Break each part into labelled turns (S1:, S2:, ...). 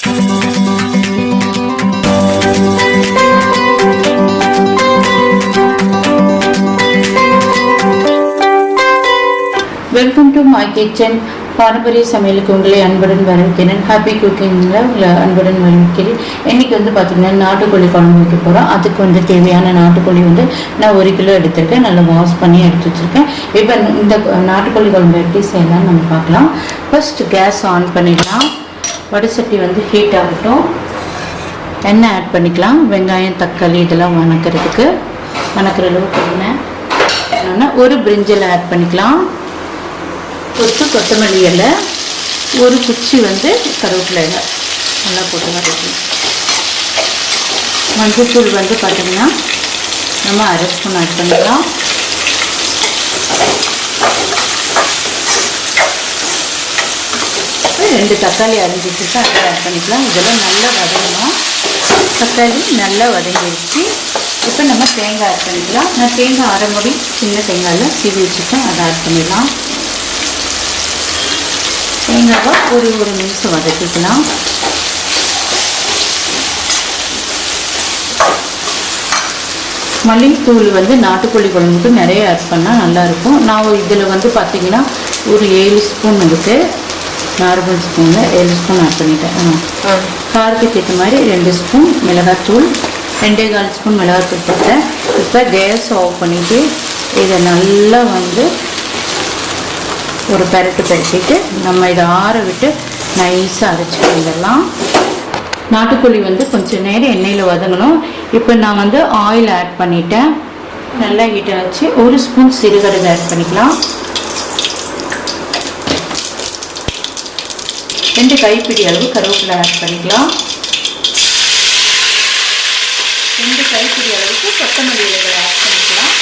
S1: Welcome to my kitchen பாரம்பரிய சமையலுக்கு உங்களை அன்புடன் வரவேற்கிறேன். ஹாப்பி குக்கிங்கில் உங்களை அன்புடன் வரவேற்கிறேன். இன்னைக்கு வந்து பார்த்திங்கன்னா நாட்டுக்கோழி குழம்பு வைக்க போகிறோம் அதுக்கு வந்து தேவையான நாட்டுக்கோழி வந்து நான் ஒரு கிலோ எடுத்திருக்கேன். நல்லா வாஷ் பண்ணி எடுத்து வச்சுருக்கேன். இப்போ இந்த நாட்டுக்கோழி குழம்பு எப்படி செய்யலாம்னு நம்ம பார்க்கலாம். ஃபஸ்ட்டு கேஸ் ஆன் பண்ணிடலாம். வடைசட்டி வந்து ஹீட் ஆகட்டும். எண்ணெய் ஆட் பண்ணிக்கலாம். வெங்காயம் தக்காளி இதெல்லாம் வணக்கிறதுக்கு. வணக்கிற அளவுக்கு எண்ணெய். என்னென்னா ஒரு பிரிஞ்சில் ஆட் பண்ணிக்கலாம். கொத்து கொத்தமல்லி இலை. ஒரு குச்சி வந்து கருவேப்பிலை இலை. நல்லா போட்டு வரைக்கணும் மஞ்சள் தூள் வந்து பார்த்திங்கன்னா நம்ம அரை ஸ்பூன் ஆட் பண்ணிக்கலாம். ரெண்டு தக்காளி அரிஞ்சு வச்சு அதை ஆட் பண்ணிக்கலாம். இதெல்லாம் நல்லா வதங்கணும். தக்காளி நல்லா வதங்கிடுச்சு இப்போ நம்ம தேங்காய் ஆட் பண்ணிக்கலாம். நான் தேங்காய் அரை முடி சின்ன தேங்காயில் சீவி வச்சுருக்கேன். அதை ஆட் பண்ணிடலாம். தேங்காவை ஒரு ஒரு நிமிஷம் வதக்கிக்கலாம். மல்லித்தூள் வந்து நாட்டுக்கோழி குழம்புக்கு நிறைய ஆட் பண்ணால் நல்லாயிருக்கும் நான் இதில் வந்து பார்த்தீங்கன்னா ஒரு ஏழு ஸ்பூன் இருக்குது நார்மல் ஸ்பூனில் ஏழு ஸ்பூன் ஆட் பண்ணிட்டேன். காரத்துக்கு ஏற்ற மாதிரி ரெண்டு ஸ்பூன் மிளகாத்தூள் ரெண்டே கால் ஸ்பூன் மிளகாத்தூள் போட்டேன். இப்போ கேஸ் ஆஃப் பண்ணிவிட்டு இதை நல்லா வந்து ஒரு பெரட்டு பெரட்டிட்டு நம்ம இதை ஆற விட்டு நைஸாக அரைச்சி வந்துடலாம் நாட்டுக்கோழி வந்து கொஞ்சம் நேரம் எண்ணெயில் வதங்கணும். இப்போ நான் வந்து ஆயில் ஆட் பண்ணிட்டேன். நல்லா ஹீட் ஆச்சு ஒரு ஸ்பூன் சிறுகடுகு ஆட் பண்ணிக்கலாம். ரெண்டு கைப்பிடி அளவு கருவேப்பிலை ஆட் பண்ணிக்கலாம். ரெண்டு கைப்பிடி அளவுக்கு கொத்தமல்லி இலைகளை ஆட் பண்ணிக்கலாம்.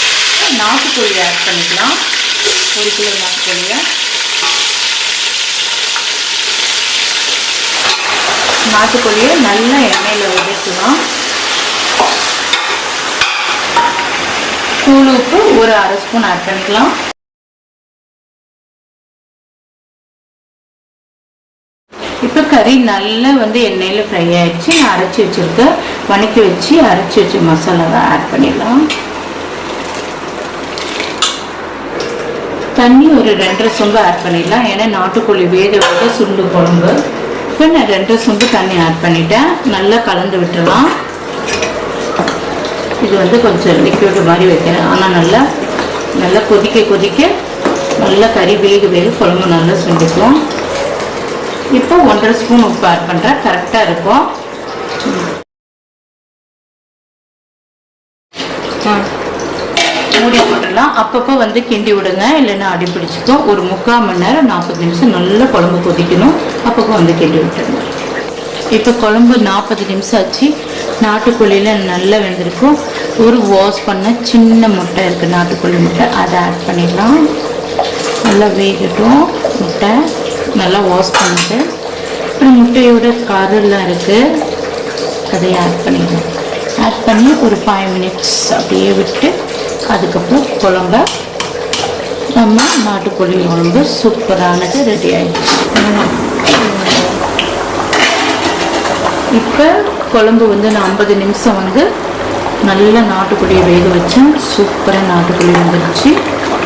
S1: நாட்டுக்கோழி ஆட் பண்ணிக்கலாம். ஒரு கிலோ நாட்டுக்கோழியை. நாட்டுக்கோழியை நல்லா எண்ணெயில் வதக்கலாம் தூள் உப்பு ஒரு அரை ஸ்பூன் ஆட் பண்ணிக்கலாம். இப்போ கறி நல்லா வந்து எண்ணெயில் ஃப்ரை ஆகிடுச்சு நான் அரைச்சி வச்சுருக்கேன் வணக்கி வச்சு அரைச்சி வச்ச மசாலாவை ஆட் பண்ணிடலாம். தண்ணி ஒரு ரெண்டரை சொம்பு ஆட் பண்ணிடலாம். ஏன்னா நாட்டுக்கோழி வேக விட சுண்டு குழம்பு. இப்போ நான் ரெண்டரை சொம்பு தண்ணி ஆட் பண்ணிட்டேன். நல்லா கலந்து விட்டுடலாம். இது வந்து கொஞ்சம் லிக்விட் மாதிரி வைக்கிறேன். ஆனால் நல்லா நல்லா கொதிக்க கொதிக்க நல்லா கறி வேக வேக குழம்பு நல்லா சுண்டிக்குவோம். இப்போ ஒன்றரை ஸ்பூன் உப்பு ஆட் பண்ணுறேன் கரெக்டாக இருக்கும். மூடி போட்டுடலாம். அப்பப்போ வந்து கிண்டி விடுங்க. இல்லைன்னா அடி பிடிச்சிக்கும். ஒரு முக்கால் மணி நேரம் நாற்பது நிமிஷம் நல்லா குழம்பு கொதிக்கணும். அப்பப்போ வந்து கிண்டி விட்டுருங்க இப்போ குழம்பு நாற்பது நிமிஷம் ஆச்சு. நாட்டுக்கோழியில் நல்லா வெந்திருக்கும். ஒரு வாஷ் பண்ண சின்ன முட்டை இருக்குது நாட்டுக்கோழி முட்டை. அதை ஆட் பண்ணிடலாம். நல்லா வேகட்டும். முட்டை. நல்லா வாஷ் பண்ணிட்டு அப்புறம் முட்டையோட கருலாம் இருக்குது அதை ஆட் பண்ணிடலாம் ஆட் பண்ணி ஒரு ஃபைவ் மினிட்ஸ் அப்படியே விட்டு அதுக்கப்புறம் குழம்ப நம்ம நாட்டுக்கோழி குழம்பு சூப்பரானது ரெடி ஆகிடுச்சு இப்போ குழம்பு வந்து நான் ஐம்பது நிமிஷம் வந்து நல்ல நாட்டுக்கோழியை வேக வச்சேன். சூப்பராக நாட்டுக்கோழி வந்துடுச்சு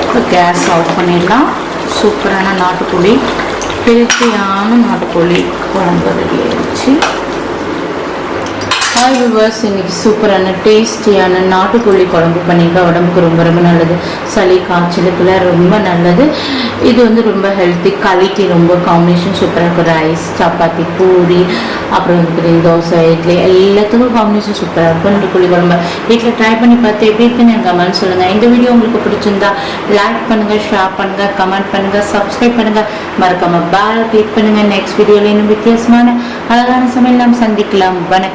S1: இப்போ கேஸ் ஆஃப் பண்ணிடலாம். சூப்பரான நாட்டுக்கோழி. ஹெல்த்தியான நாட்டுக்கோழி குழம்பு ரெடி ஆயிடுச்சு ஹாய் விவர்ஸ் இன்றைக்கி சூப்பரான டேஸ்டியான நாட்டுக்கோழி குழம்பு பண்ணியிருக்கேன் உடம்புக்கு ரொம்ப ரொம்ப நல்லது. சளி காய்ச்சலுக்குலாம் ரொம்ப நல்லது. இது வந்து ரொம்ப ஹெல்த்தி களிக்கு ரொம்ப காம்பினேஷன் சூப்பராக இருக்கும். ரைஸ் சப்பாத்தி பூரி அப்புறம் வந்து தோசை இட்லி எல்லாத்துக்கும் காம்பினேஷன் சூப்பராக இருக்கும். நாட்டுக்கோழி குழம்பு. வீட்டில் ட்ரை பண்ணி பார்த்து எப்படி இருக்குன்னு எனக்கு கமெண்ட் சொல்லுங்கள் இந்த வீடியோ உங்களுக்கு பிடிச்சிருந்தா லைக் பண்ணுங்கள் ஷேர் பண்ணுங்கள் கமெண்ட் பண்ணுங்கள் சப்ஸ்கிரைப் பண்ணுங்கள் மறக்காமல் பேல் கிளிக் பண்ணுங்கள் நெக்ஸ்ட் வீடியோவில் இன்னும் வித்தியாசமான அழகான சமையல் நாம் சந்திக்கலாம். வணக்கம்.